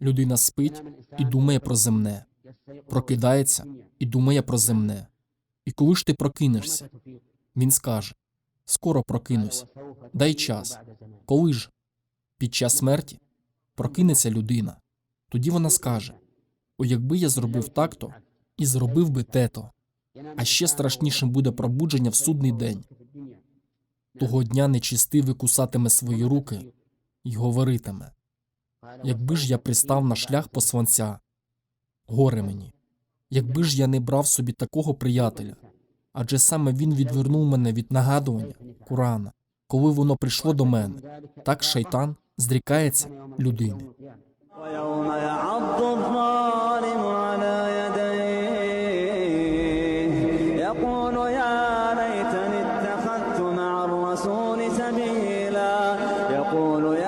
Людина спить і думає про земне, прокидається і думає про земне. І коли ж ти прокинешся, він скаже: Скоро прокинусь, дай час. Коли ж? Під час смерті прокинеться людина. Тоді вона скаже: О, якби я зробив так-то і зробив би те-то. А ще страшнішим буде пробудження в судний день. Того дня нечистивий кусатиме свої руки і говоритиме: якби ж я пристав на шлях посланця, горе мені, якби ж я не брав собі такого приятеля, адже саме він відвернув мене від нагадування Курана, коли воно прийшло до мене, так шайтан зрікається людини. يقول